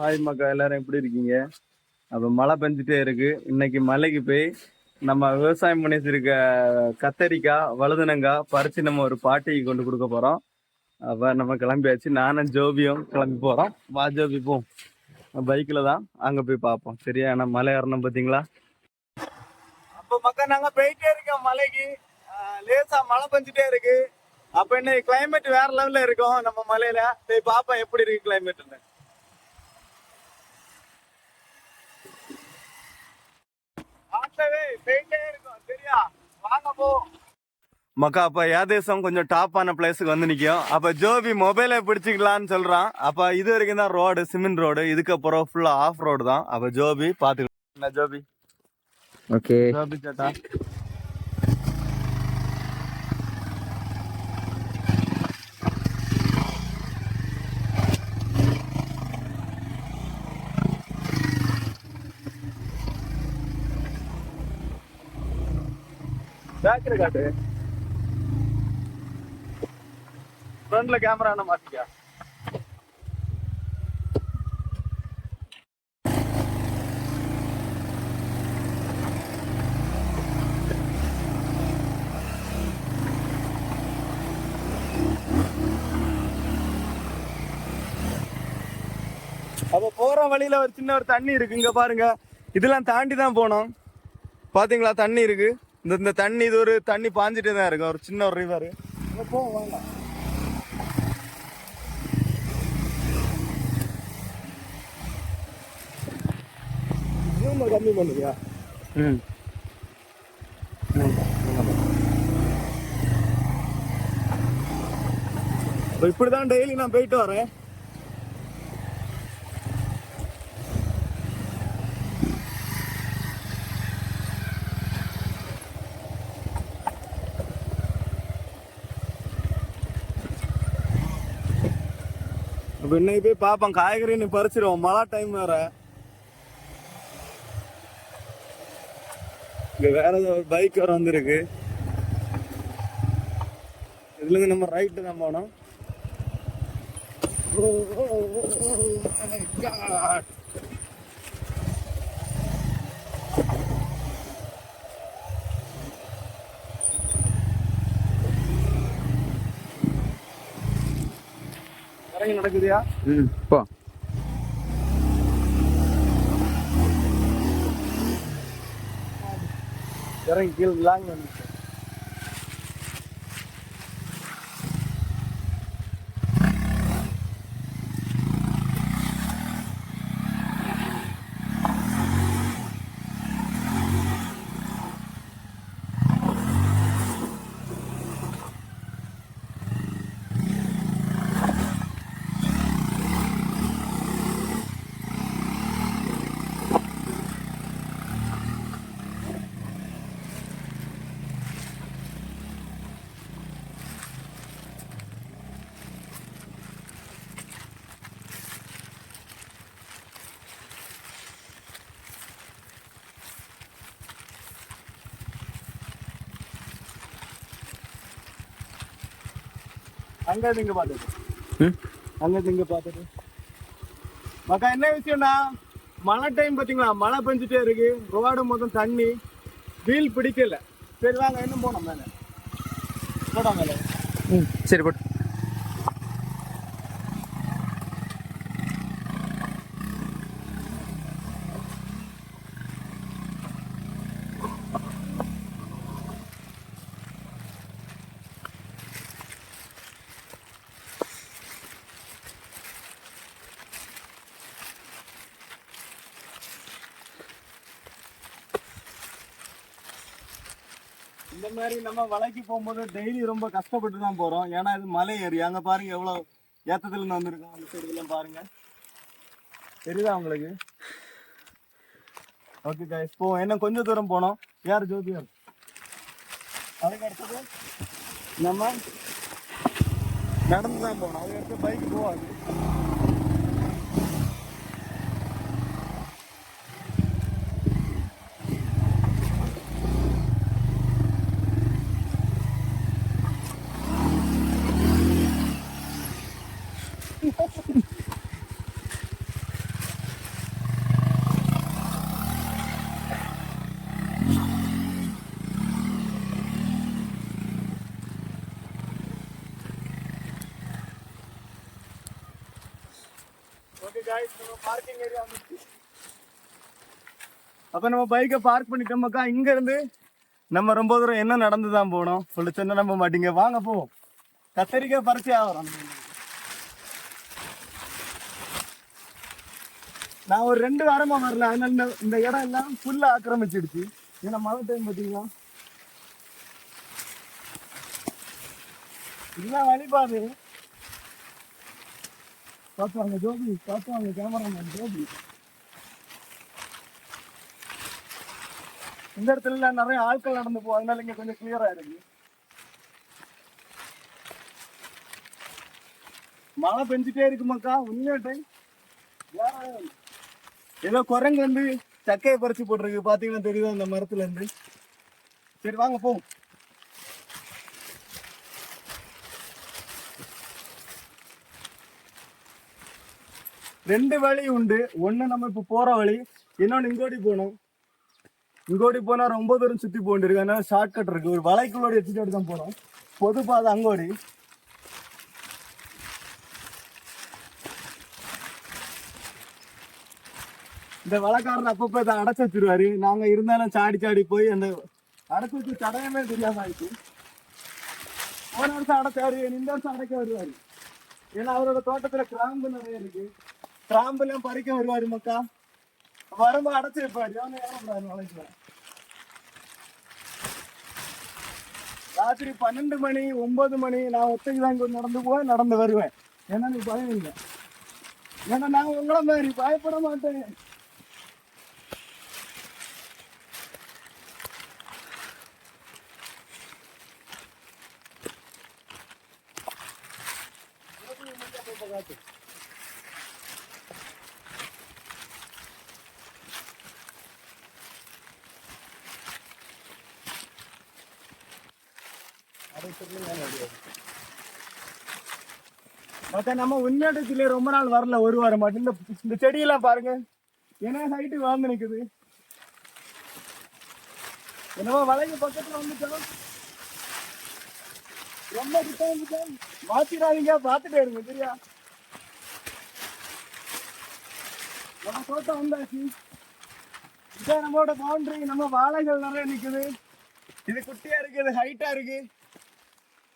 Hi மக்கா. எல்லாரும் எப்படி இருக்கீங்க? அப்போ மழை பெஞ்சிட்டே இருக்கு. இன்னைக்கு மலைக்கு போய் நம்ம விவசாயம் பண்ணிட்டு வச்சிருக்க கத்தரிக்காய் வழுதுனங்காய் பறிச்சு நம்ம ஒரு பாட்டிக்கு கொண்டு கொடுக்க போறோம். அப்ப நம்ம கிளம்பியாச்சு. நானும் ஜோபியும் கிளம்பி போறோம். வா ஜோபி போம் பைக்கில் தான். அங்கே போய் பார்ப்போம். சரியா? ஏன்னா மலை ஏறணும் பார்த்தீங்களா அப்போ மக்கள் நாங்கள் போயிட்டே இருக்கோம் மலைக்கு. லேசாக மழை பெஞ்சிட்டே இருக்கு. அப்போ இன்னைக்கு கிளைமேட் வேற லெவலில் இருக்கும் நம்ம மலையில. போய் பார்ப்போம் எப்படி இருக்கு கிளைமேட்னு ஆட்டவே போயிட்டே இருக்கும் சரியா வாங்க போ மக்கா அப்ப ஏதேசம் கொஞ்சம் டாப்பான பிளேஸுக்கு வந்து நிக்கும். அப்ப ஜோபி மொபைலை பிடிச்சிக்கலாம்னு சொல்றான். அப்ப இது வரைக்கும் தான் ரோடு சிமெண்ட் ரோடு இதுக்கப்புறம் ஃபுல்லா ஆஃப் ரோடு தான். அப்ப ஜோபி பாத்துக்கலாம். என்ன ஜோபி? ஓகே ஜோபி சேட்டா காட்டு ஃப்ரண்ட்ல கேமரா என்ன மாட்டியா அப்போ போற வழியில ஒரு சின்ன ஒரு தண்ணி இருக்கு இங்க பாருங்க. இதெல்லாம் தாண்டி தான் போனோம். பாத்தீங்களா? தண்ணி இருக்கு. இந்த இந்த தண்ணி இது ஒரு தண்ணி பாஞ்சிட்டே தான் இருக்கு ஒரு சின்ன ஒரு ரிவர் போவோம் வாங்க கம்மி பண்ணுறியா ம். இப்படிதான் டெய்லி நான் போயிட்டு வரேன். இன்னைக்கு போய் பார்ப்போம் காய்கறி நீ பறிச்சிருவோம் மழை டைம் வேற இங்க வேற ஏதோ ஒரு பைக் வேற வந்திருக்கு இதுல இருந்து நம்ம ரைட்டு தான் போனோம் Oh, oh, oh, oh my God. இறங்கி நடக்குதியா? ம் போ. இறங்கி கீழே லாங் வந்து அங்க இங்க பார்த்துட்டு ம்? அங்க இங்க பார்த்துட்டு மக்கா என்ன விஷயம்னா மழை டைம் பாத்தீங்களா? மழை பெஞ்சிட்டே இருக்கு. ரோடு மொத்தம் தண்ணி. வீல் பிடிக்கல. சரி வாங்க இன்னும் போனோம் மேல. போடா மேல. ம் சரி போட்டு. இந்த மாதிரி நம்ம மலைக்கு போகும்போது டெய்லி ரொம்ப கஷ்டப்பட்டு தான் போறோம். ஏன்னா இது மலை ஏறி அங்க பாருங்க எவ்வளவு ஏத்தத்துல இருந்து வந்திருக்கோம். அந்த சைடு எல்லாம் பாருங்க. தெரியுதா உங்களுக்கு? Okay guys. போ என்ன கொஞ்சம் தூரம் போனோம். யார் ஜோதியார் அதுக்கு அடுத்தது நம்ம நடந்து தான் போனோம். அதுக்கு அடுத்து பைக் போகாது. பார்க்கிங் ஏரியா நம்ம பைக்கை பார்க் பண்ணிட்டோம்க்கா இங்கேருந்து நம்ம ரொம்ப தூரம் என்ன நடந்து தான் போனோம் சொல்லி சொன்ன நம்ப மாட்டீங்க? வாங்க போவோம். கத்தரிக்காய் பறிச்சு ஆகிறோம் நான் ஒரு ரெண்டு வாரமாக வரல. அதனால இந்த- இந்த இடம் எல்லாம் ஃபுல்லாக ஆக்கிரமிச்சிடுச்சு. ஏன்னா மழை டைம் பார்த்தீங்களா? இல்ல வழிபாடு. பார்த்துவாங்க ஜோபி பார்த்துவாங்க கேமராமேன் ஜோபி இந்த இடத்துல நிறைய ஆட்கள் நடந்து போகும். அதனால இங்க கொஞ்சம் கிளியரா இருக்கு. மழை பெஞ்சிட்டே இருக்குமாக்கா உண்மையாட்டை ஏதோ குரங்கு வந்து சக்கையை பறிச்சு போட்டிருக்கு. பாத்தீங்கன்னா தெரியுது அந்த மரத்துல இருந்து? சரி வாங்க போ ரெண்டு வழி உண்டு. ஒன்று நம்ம இப்போ போகிற வழி இன்னொன்று இங்கோடி போகணும். இங்கோடி போனால் ரொம்ப தூரம் சுற்றி போயிட்டு அதனால ஷார்ட் கட் ஒரு வலைக்குள்ளோடு எடுத்துட்டு தான் போகிறோம் பொது பாதை அங்கோடி. இந்த வழக்காரர் அப்பப்போ இதை அடைச்சி வச்சிருவாரு. நாங்கள் இருந்தாலும் சாடி சாடி போய் அந்த அடைச்சி வச்சு தடையமே தெரியாம ஆயிடுச்சு போன வருஷம் அடைச்சாரு. இந்த வருஷம் அடைக்க வருவாரு. ஏன்னா அவரோட தோட்டத்தில் கிராம்பு நிறைய இருக்குது கிராம்பு எல்லாம் பறிக்க வருவாரு மக்கா வரும்போது அடைச்சு வைப்பாரு எவனும் ஏறக்கூடாது ராத்திரி பன்னெண்டு மணி ஒன்பது மணி நான் ஒத்தைக்கு தான் இங்க நடந்து போவேன் நடந்து வருவேன் ஏன்னா நீ பயம் இல்லை ஏன்னா நான் உங்களை மாதிரி பயப்பட மாட்டேன் அக்கா நம்ம உண்மையாட்டத்திலே ரொம்ப நாள் வரல ஒரு வாரம் மட்டும். இந்த இந்த செடியெல்லாம் பாருங்க. ஏன்னா ஹைட்டு வாழ்ந்து நிற்குது என்னவோ வளைவு பக்கத்தில் வந்துட்டோம். ரொம்ப கிட்ட வந்துட்டோம். மாத்திராதீங்க பார்த்துட்டே இருங்க சரியா? நம்ம தோட்டம் வந்தாச்சு. இதான் நம்மளோட பவுண்டரி நம்ம வாழைகள் நிறைய நிற்குது இது குட்டியா இருக்கு இது ஹைட்டா இருக்கு.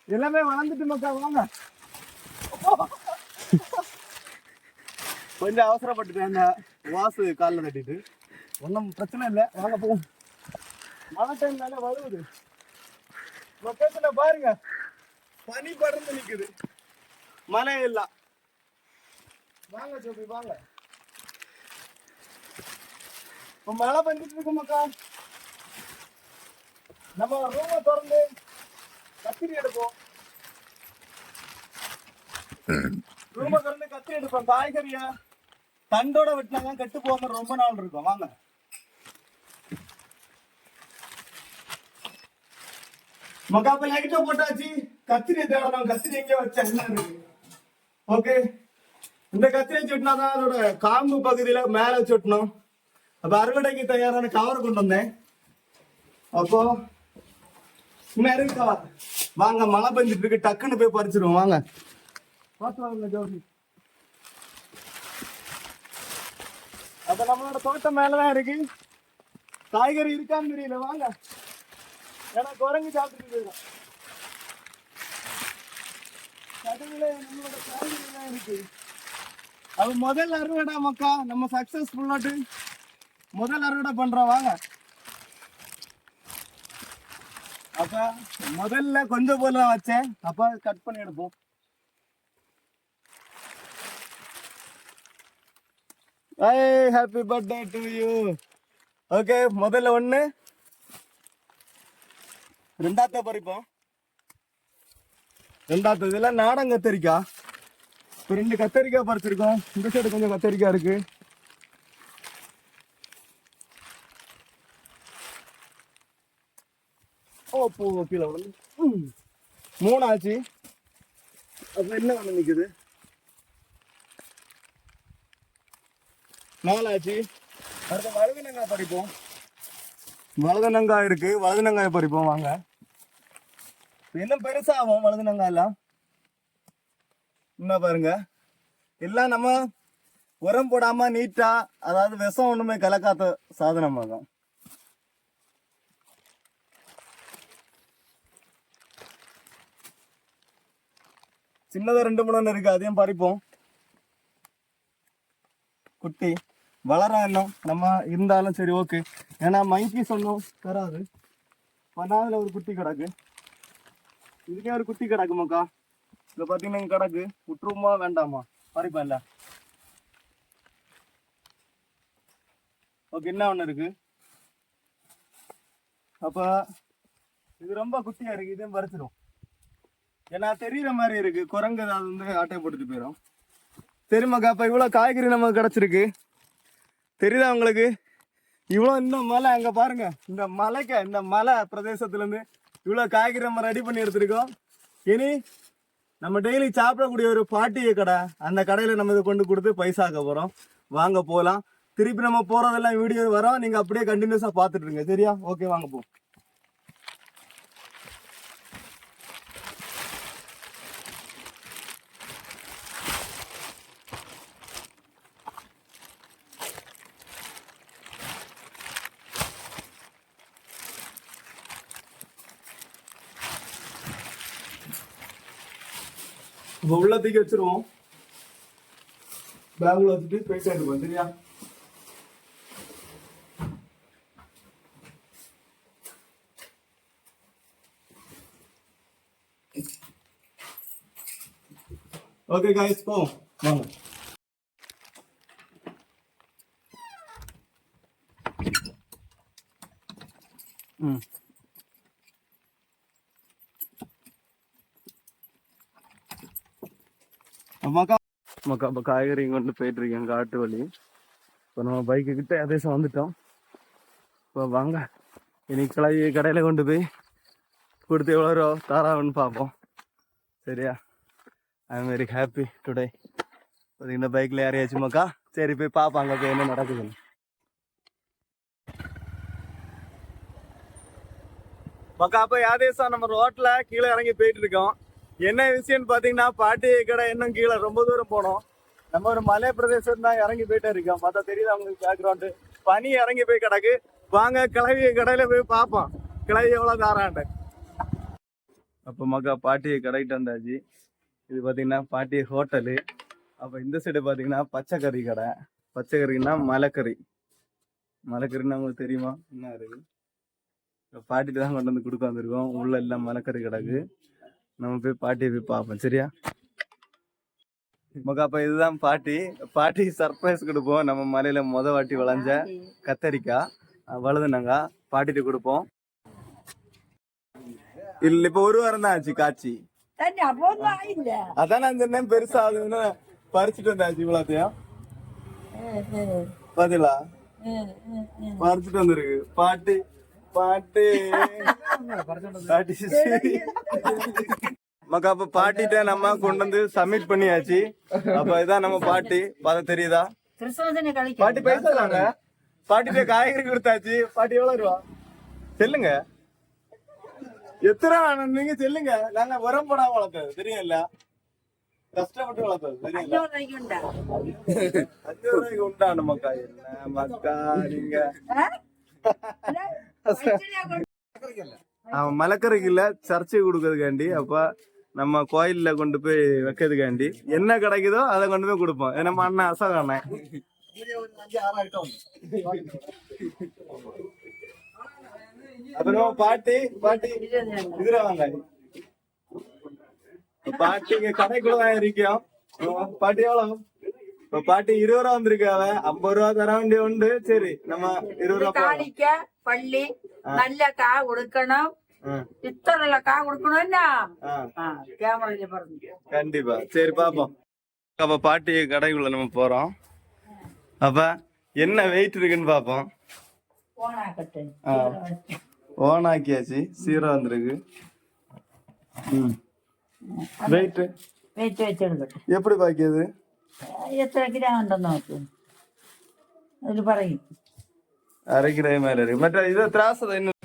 எல்லாமே வளர்ந்துட்டு மக்கா வாங்க. கொஞ்சம் அவசரப்பட்டுட்டேன் வாசு காலில் தட்டிட்டு. ஒன்றும் பிரச்சனை இல்லை. வாங்க போவோம் மழை டைம் தானே வருவது லொக்கேஷனை பாருங்க. பனி படர்ந்து நிக்குது. மழை இல்லை. வாங்க சோபி வாங்க. இப்போ மழை பெஞ்சிட்டு இருக்கு மக்கா. நம்ம ரூமை திறந்து கத்திரி எடுப்போம். ரூம திறந்து கத்திரி எடுப்போம். காய்கறியா தண்டோட வெட்டினாதான் கெட்டு போகாம ரொம்ப நாள் இருக்கும். வாங்க. மக்காப்ப லைட்டா போட்டாச்சு. கத்திரி தேடணும் கத்திரி எங்க வச்சேன்? என்ன இருக்கு? ஓகே இந்த கத்திரியை சுட்டினாதான் அதோட காம்பு பகுதியில மேல சுட்டணும். அப்ப அறுவடைக்கு தயாரான கவர் கொண்டு வந்தேன். அப்போ இன்னும் இருக்கு கவர் வாங்க மழை பெஞ்சிட்டு இருக்கு. டக்குன்னு போய் பறிச்சிருவோம். வாங்க. பார்த்து வாங்க ஜோதி. அப்ப நம்மளோட தோட்டம் மேலதான் இருக்கு. காய்கறி இருக்கான்னு தெரியல வாங்க. ஏன்னா குரங்கு சாப்பிட்டு போயிடும். கடவுளே நம்மளோட காய்கறி தான் இருக்கு. அது முதல் அறுவடை மக்கா. நம்ம சக்சஸ்ஃபுல்லாட்டு முதல் அறுவடை பண்றோம் வாங்க. அப்ப முதல்ல கொஞ்சம் போல வச்சேன். அப்ப கட் பண்ணி எடுப்போம். I happy birthday to you okay முதல்ல ஒன்று ரெண்டாவது பறிப்போம். ரெண்டாவது இதில் நாடன் கத்தரிக்காய் இப்போ ரெண்டு கத்தரிக்காய் பறிச்சிருக்கோம். இந்த சைடு கொஞ்சம் கத்தரிக்காய் இருக்கு. ஓ பூ கீழே மூணாச்சு ம். மூணு ஆச்சு என்ன ஒன்று நிற்குது நாலாச்சு அடுத்த வழுதுனங்காய் பறிப்போம் வழுதுனங்காய் இருக்கு வழுதுனங்காய் பறிப்போம் வாங்க. இன்னும் பெருசாகும் வழுதுனங்காய் எல்லாம் என்ன பாருங்க. எல்லாம் நம்ம உரம் போடாம நீட்டா அதாவது விஷம் ஒண்ணுமே கலக்காத சாதனமாகும் சின்னதா ரெண்டு மூணு இருக்கு அதையும் பறிப்போம் குட்டி. வளரும் இன்னும் நம்ம இருந்தாலும் சரி ஓகே ஏன்னா மைக்கி சொன்னோம் தராது பண்ணாதுல ஒரு குட்டி கிடக்கு. இதுக்கே ஒரு குட்டி கிடக்கு மக்கா. பார்த்தீங்கன்னா பாத்தீங்கன்னா கிடக்கு. விட்டுருமா வேண்டாமா? பறிப்பேன் இல்லை ஓகே என்ன ஒன்று இருக்கு? அப்போ இது ரொம்ப குட்டியாக இருக்குது இதையும் பறிச்சிடும் ஏன்னா தெரியுற மாதிரி இருக்குது குரங்கு அது வந்து ஆட்டை போட்டுட்டு போயிடும் சரிம்மாக்கா அப்போ இவ்வளோ காய்கறி நமக்கு கிடச்சிருக்கு. தெரியுதா உங்களுக்கு? இவ்வளோ இன்னும் மலை அங்கே பாருங்க. இந்த மலைக்க இந்த மலை பிரதேசத்துலேருந்து இவ்வளோ காய்கறி நம்ம ரெடி பண்ணி எடுத்திருக்கோம். இனி நம்ம டெய்லி சாப்பிடக்கூடிய ஒரு பாட்டிய கடை அந்த கடையில் நம்ம இதை கொண்டு கொடுத்து பைசாக்க போகிறோம் வாங்க போகலாம். திருப்பி நம்ம போகிறதெல்லாம் வீடியோ வரோம். நீங்கள் அப்படியே கண்டினியூஸாக பார்த்துட்டு இருங்க. சரியா? ஓகே வாங்க போ இப்போ உள்ளத்துக்கு வச்சிருவோம். பேக்ல வச்சுட்டு போயிட்டு எடுப்போம் சரியா? ஓகே காய்ஸ் போ வாங்க ம் அம்மாக்கா அம்மாக்கா இப்போ காய்கறி கொண்டு போயிட்டு இருக்கேன் காட்டு வழி இப்போ நம்ம பைக்கு கிட்ட அதேசம் வந்துட்டோம். இப்போ வாங்க. இன்னைக்கு கிளவி கடையில் கொண்டு போய் கொடுத்து எவ்வளோ ரூபா தாராவன்னு பார்ப்போம். சரியா? I am very happy today பார்த்தீங்கன்னா பைக்கில் யாரையாச்சுமாக்கா சரி போய் பார்ப்பாங்க போய் என்ன நடக்குதுன்னு. மக்கா அப்போ யாதேசா நம்ம ரோட்டில் கீழே இறங்கி போயிட்டு இருக்கோம் என்ன விஷயம்னு பாத்தீங்கன்னா பாட்டி கடை இன்னும் கீழே ரொம்ப தூரம் போனோம். நம்ம ஒரு மலை பிரதேசம் தான் இறங்கி போயிட்டே இருக்கோம். பார்த்தா தெரியுது அவங்களுக்கு பேக்ரவுண்டு பனி இறங்கி போய் கிடக்கு. வாங்க கிளவி கடையில போய் பார்ப்போம். கிளவி எவ்வளோ தாராண்டு அப்போ மக்கா பாட்டி கடைக்கிட்டு வந்தாச்சு. இது பார்த்தீங்கன்னா பாட்டி ஹோட்டலு. அப்போ இந்த சைடு பார்த்தீங்கன்னா பச்சைக்கறி கடை. பச்சைக்கறின்னா மலைக்கறி. மலைக்கறின்னா உங்களுக்கு தெரியுமா? என்ன இருக்கு? பாட்டிட்டு தான் கொண்டு வந்து கொடுக்க வந்திருக்கோம். உள்ள எல்லாம் மலைக்கறி கிடக்கு. நம்ம போய் பாட்டியை போய் பார்ப்போம் சரியா? நமக்கு அப்போ இதுதான் பாட்டி. பாட்டி சர்ப்ரைஸ் கொடுப்போம். நம்ம மலையில மொத வாட்டி வளைஞ்ச கத்தரிக்காய் வளர்துனாங்க பாட்டிட்டு கொடுப்போம். இல்ல இப்ப ஒரு வாரம் தான் ஆச்சு காய்ச்சி அதான் நான் பெருசா ஆகுதுன்னு பறிச்சுட்டு வந்தாச்சு இவ்வளோத்தையும். பாத்தீங்களா? பறிச்சுட்டு வந்துருக்கு. பாட்டி பாட்டு. மக்கா அப்ப பாட்டிட்ட நம்ம கொண்டு வந்து சப்மிட் பண்ணியாச்சு. அப்ப இதான் நம்ம பாட்டி. பார்த்த தெரியுதா? பாட்டி பேசலாங்க பாட்டிட்ட காய்கறி கொடுத்தாச்சு. பாட்டி எவ்வளவு ரூபா? செல்லுங்க. எத்தனை நீங்க செல்லுங்க. நாங்க உரம் போடாம வளர்த்தது. தெரியும்ல? கஷ்டப்பட்டு வளர்த்தது. தெரியும்ல? அஞ்சு மக்கா. என்ன மக்கா நீங்க? அவன் இல்ல சர்ச்சை கொடுக்கறதுக்காண்டி அப்ப நம்ம கோயில்ல கொண்டு போய் வைக்கிறதுக்காண்டி என்ன கிடைக்குதோ அதை கொண்டு போய் கொடுப்போம். நம்ம அண்ணன் அசோக அண்ணன் பாட்டி பாட்டி இதுல வாங்க. பாட்டி இங்க கடைக்குள்ள தான் இருக்கோம். பாட்டி எவ்வளவு? இப்ப பாட்டு இருபது ரூபா வந்திருக்காவ ஐம்பது ரூபா தர வேண்டிய உண்டு. சரி நம்ம இருபது ரூபா காணிக்க பள்ளி நல்ல கா கொடுக்கணும். இத்தனை நல்ல கா கொடுக்கணும் கேமரா கண்டிப்பா. சரி பாப்போம். அப்ப பாட்டி கடைக்குள்ள நம்ம போறோம். அப்ப என்ன வெயிட் இருக்குன்னு பாப்போம். ஓனாக்கியாச்சு. சீரோ வந்திருக்கு. வெயிட் வெயிட் எப்படி பாக்கியது? എത്ര ഗ്രാം ഉണ്ടെന്ന് നോക്ക് അതിൽ പറയും அரை கிலோ மேல இருக்கு மற்ற இது திராசை இன்னும்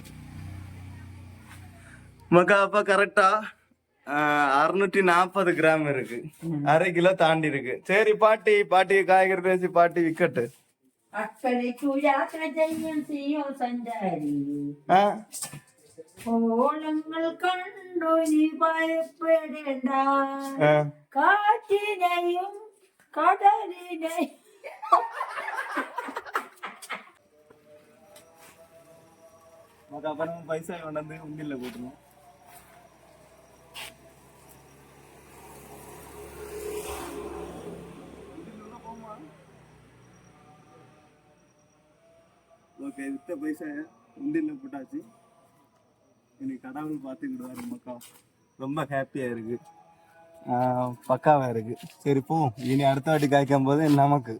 மக்கா அப்ப கரெக்டா அறுநூற்றி நாற்பது கிராம் இருக்கு அரை கிலோ தாண்டி இருக்கு சரி பாட்டி பாட்டி காய்கறி பேசி பாட்டி விக்கட்டு അക്കരയ്ക്കു യാത്ര ചെയ്യും സിയോ സഞ്ചാരി ஆ ഓളങ്ങൾ കണ്ടു നീ ഭയപ്പെടേണ്ട ஆ. കാറ്റിനെയും கடலினை அப்புறம் பைசா கொண்டாந்து உண்டியில் போட்டுருவோம். ஓகே வித்த பைசா உண்டியில் போட்டாச்சு. இன்னைக்கு கடவுள் பார்த்துக்கிடுவார் மக்கா. ரொம்ப ஹாப்பியாக இருக்குது பக்காவாக இருக்குது சரி போ. இனி அடுத்த வாட்டி காய்க்கும் போது நமக்கு.